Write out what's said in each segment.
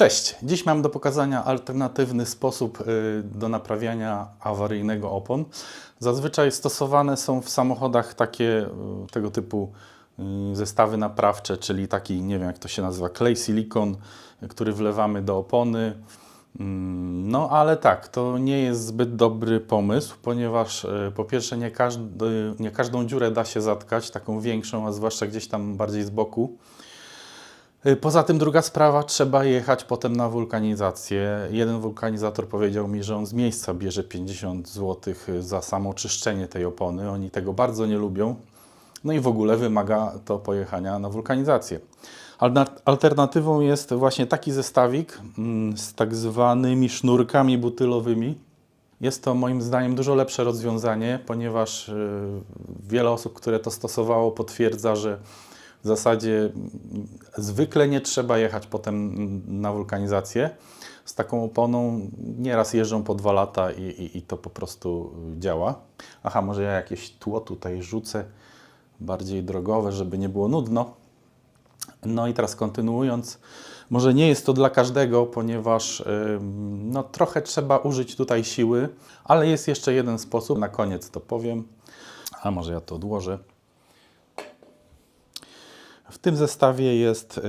Cześć! Dziś mam do pokazania alternatywny sposób y, do naprawiania awaryjnego opon. Zazwyczaj stosowane są w samochodach takie y, tego typu y, zestawy naprawcze, czyli taki, nie wiem jak to się nazywa, klej silikon, który wlewamy do opony. Mm, No ale tak, to nie jest zbyt dobry pomysł, ponieważ po pierwsze nie, każdy, nie każdą dziurę da się zatkać, taką większą, a zwłaszcza gdzieś tam bardziej z boku. Y, Poza tym druga sprawa, trzeba jechać potem na wulkanizację. Jeden wulkanizator powiedział mi, że on z miejsca bierze 50 zł za samo czyszczenie tej opony. Oni tego bardzo nie lubią. No i w ogóle wymaga to pojechania na wulkanizację. Alternatywą jest właśnie taki zestawik mm, z tak zwanymi sznurkami butylowymi. Jest to moim zdaniem dużo lepsze rozwiązanie, ponieważ y, wiele osób, które to stosowało, potwierdza, że w zasadzie zwykle nie trzeba jechać potem na wulkanizację. Z taką oponą nieraz jeżdżą po dwa lata i, i, i to po prostu działa. Aha, może ja jakieś tło tutaj rzucę, bardziej drogowe, żeby nie było nudno. No i teraz kontynuując, może nie jest to dla każdego, ponieważ no, trochę trzeba użyć tutaj siły, ale jest jeszcze jeden sposób, na koniec to powiem, a może ja to odłożę. W tym zestawie jest y,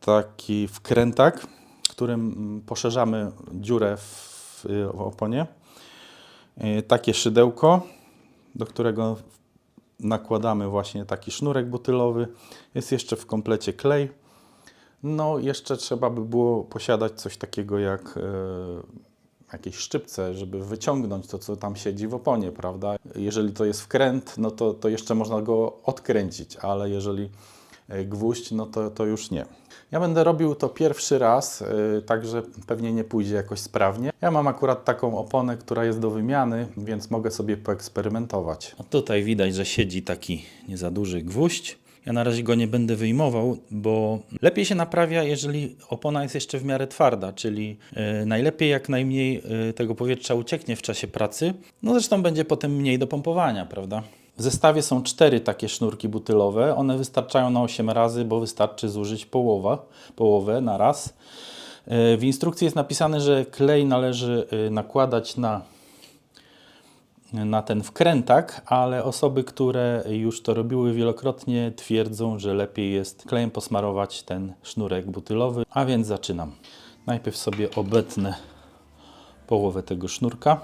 taki wkrętak, którym poszerzamy dziurę w, y, oponie. Y, Takie szydełko, do którego nakładamy właśnie taki sznurek butylowy. Jest jeszcze w komplecie klej. No, jeszcze trzeba by było posiadać coś takiego jak jakieś szczypce, żeby wyciągnąć to, co tam siedzi w oponie, prawda? Jeżeli to jest wkręt, no to, to jeszcze można go odkręcić, ale jeżeli e, gwóźdź, no to, to już nie. Ja będę robił to pierwszy raz, e, także pewnie nie pójdzie jakoś sprawnie. Ja mam akurat taką oponę, która jest do wymiany, więc mogę sobie poeksperymentować. A tutaj widać, że siedzi taki nie za duży gwóźdź. Ja na razie go nie będę wyjmował, bo lepiej się naprawia, jeżeli opona jest jeszcze w miarę twarda, czyli e, najlepiej jak najmniej e, tego powietrza ucieknie w czasie pracy. No zresztą będzie potem mniej do pompowania, prawda? W zestawie są cztery takie sznurki butylowe. One wystarczają na 8 razy, bo wystarczy zużyć połowa, połowę na raz. E, W instrukcji jest napisane, że klej należy nakładać na na ten wkrętak, ale osoby, które już to robiły wielokrotnie, twierdzą, że lepiej jest klejem posmarować ten sznurek butylowy. A więc zaczynam. Najpierw sobie obetnę połowę tego sznurka.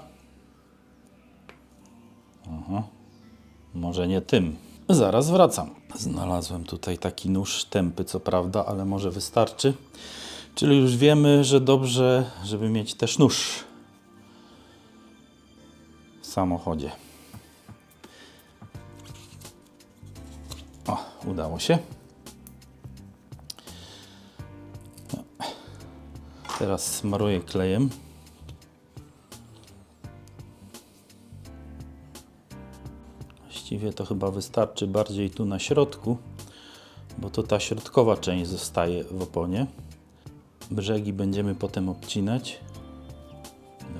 Aha. Może nie tym. Zaraz wracam. Znalazłem tutaj taki nóż tępy, co prawda, ale może wystarczy. Czyli już wiemy, że dobrze, żeby mieć też nóż samochodzie. O, udało się. Teraz smaruję klejem. Właściwie to chyba wystarczy bardziej tu na środku, bo to ta środkowa część zostaje w oponie. Brzegi będziemy potem obcinać.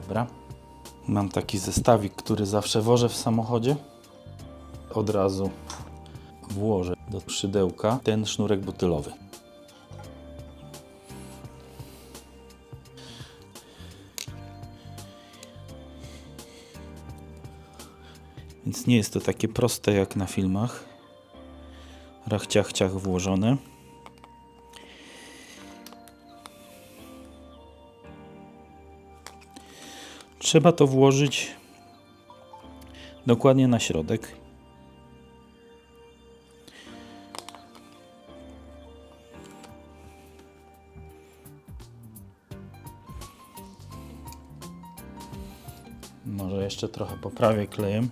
Dobra. Mam taki zestawik, który zawsze wożę w samochodzie. Od razu włożę do szydełka ten sznurek butylowy. Więc nie jest to takie proste jak na filmach. Rachciach ciach włożone. Trzeba to włożyć dokładnie na środek. Może jeszcze trochę poprawię klejem.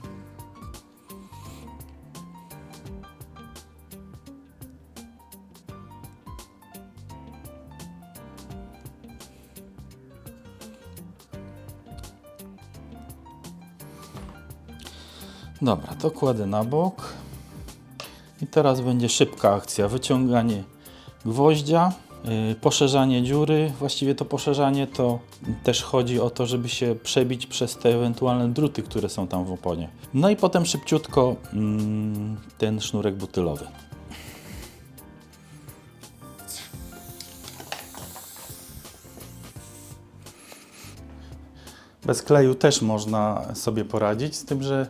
Dobra, to kładę na bok. I teraz będzie szybka akcja. Wyciąganie gwoździa, yy, poszerzanie dziury. Właściwie to poszerzanie to też chodzi o to, żeby się przebić przez te ewentualne druty, które są tam w oponie. No i potem szybciutko yy, ten sznurek butylowy. Bez kleju też można sobie poradzić, z tym, że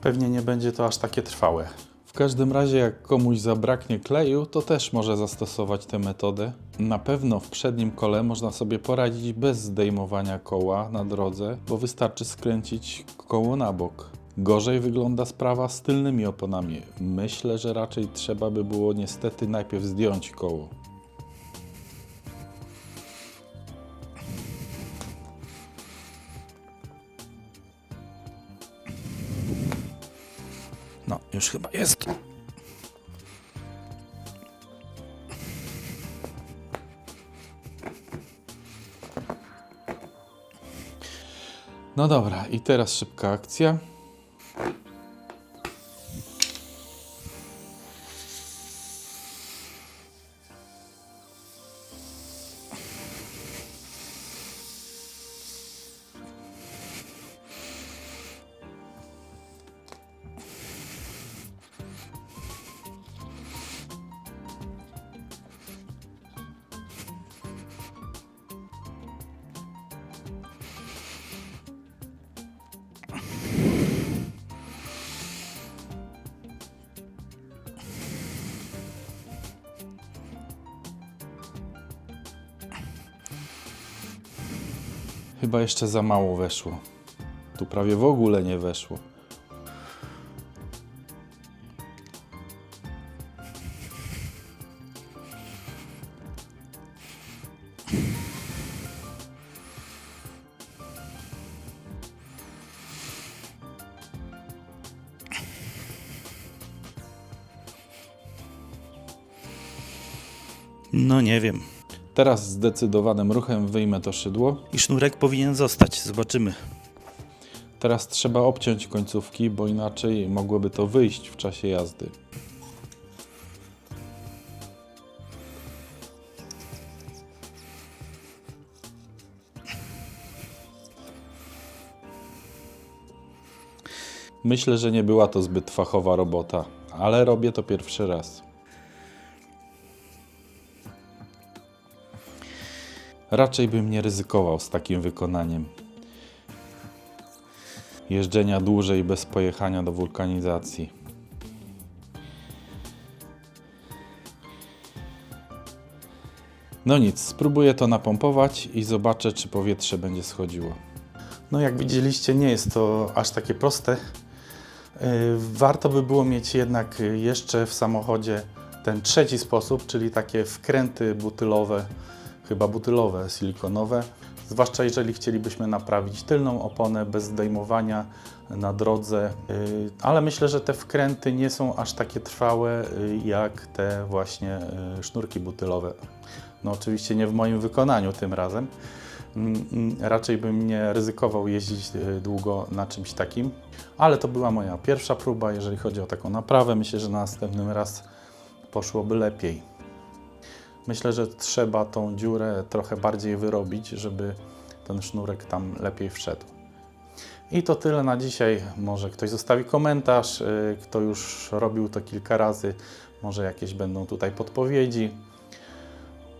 pewnie nie będzie to aż takie trwałe. W każdym razie, jak komuś zabraknie kleju, to też może zastosować tę metodę. Na pewno w przednim kole można sobie poradzić bez zdejmowania koła na drodze, bo wystarczy skręcić koło na bok. Gorzej wygląda sprawa z tylnymi oponami. Myślę, że raczej trzeba by było niestety najpierw zdjąć koło. No, już chyba jest. No dobra, i teraz szybka akcja. Chyba jeszcze za mało weszło. Tu prawie w ogóle nie weszło. No nie wiem. Teraz zdecydowanym ruchem wyjmę to szydło. I sznurek powinien zostać. Zobaczymy. Teraz trzeba obciąć końcówki, bo inaczej mogłoby to wyjść w czasie jazdy. Myślę, że nie była to zbyt fachowa robota, ale robię to pierwszy raz. Raczej bym nie ryzykował z takim wykonaniem jeżdżenia dłużej bez pojechania do wulkanizacji. No nic, spróbuję to napompować i zobaczę, czy powietrze będzie schodziło. No jak widzieliście, nie jest to aż takie proste. Yy, Warto by było mieć jednak jeszcze w samochodzie ten trzeci sposób, czyli takie wkręty butylowe, chyba butylowe, silikonowe. Zwłaszcza jeżeli chcielibyśmy naprawić tylną oponę bez zdejmowania na drodze, yy, ale myślę, że te wkręty nie są aż takie trwałe yy, jak te właśnie yy, sznurki butylowe. No oczywiście nie w moim wykonaniu tym razem. Mm, mm, Raczej bym nie ryzykował jeździć y, długo na czymś takim, ale to była moja pierwsza próba, jeżeli chodzi o taką naprawę. Myślę, że następnym raz poszłoby lepiej. Myślę, że trzeba tą dziurę trochę bardziej wyrobić, żeby ten sznurek tam lepiej wszedł. I to tyle na dzisiaj. Może ktoś zostawi komentarz, y, kto już robił to kilka razy. Może jakieś będą tutaj podpowiedzi.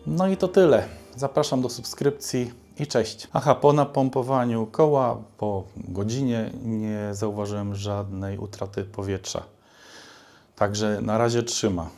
No i to tyle. Zapraszam do subskrypcji i cześć. Aha, po napompowaniu koła po godzinie nie zauważyłem żadnej utraty powietrza. Także na razie trzyma.